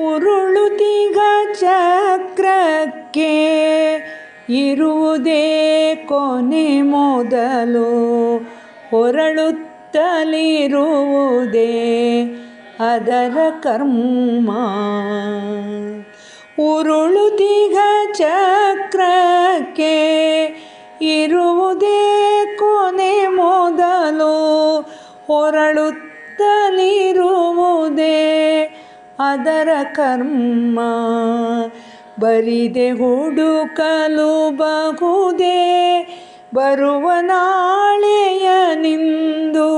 ಉರುಳುತಿಗ ಚಕ್ರಕ್ಕೆ ಇರುವುದೇ ಕೊನೆ ಮೊದಲು. ಹೊರಳುತ್ತಲಿರುವುದೇ ಅದರ ಕರ್ಮ. ಉರುಳುತಿಗ ಚಕ್ರಕ್ಕೆ ಇರುವುದೇ ಕೊನೆ ಮೊದಲು. ಹೊರಳುತ್ತಲಿರುವುದೇ ಅದರ ಕರ್ಮ. ಬರಿದೆ ಹುಡುಕಲು ಬಹುದೇ ಬರುವ ನಾಳೆಯ ನಿಂದು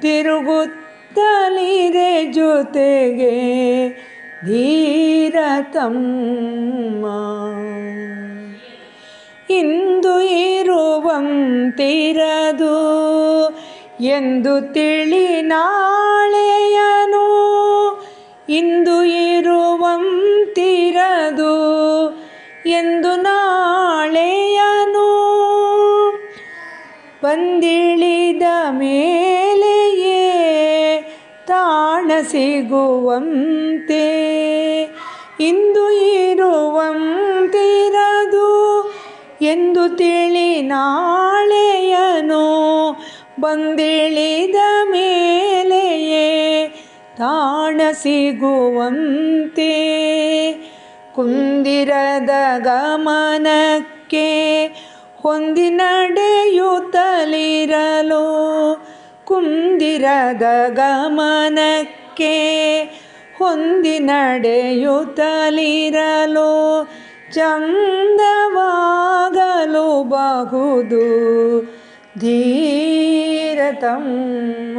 ತಿರುಗುತ್ತಲಿದೆ ಜೊತೆಗೆ ಧೀರತಮ್ಮ ಇಂದು ಇರುವಂತಿರದು ಎಂದು ತಿಳಿ ನಾಳೆಯನು ಇಂದು ಇರುವಂತಿರದು ಎಂದು ನಾಳೆಯನು ಬಂದಿಳಿದ ಮೇಲೆಯೇ ತಾಣ ಸಿಗುವಂತೆ. ಇಂದು ಇರುವಂತಿರದು ಎಂದು ತಿಳಿ ನಾಳೆಯನು ಬಂದಿಳಿದ ಸಿಗುವಂತೆ. ಕುಂದಿರದ ಗಮನಕ್ಕೆ ಹೊಂದಿ ನಡೆಯುತ್ತಲಿರಲು. ಕುಂದಿರದ ಗಮನಕ್ಕೆ ಹೊಂದಿ ನಡೆಯುತ್ತಲಿರಲು. ಚಂದವಾಗಲು ಬಹುದು ಧೀರತಮ್ಮ.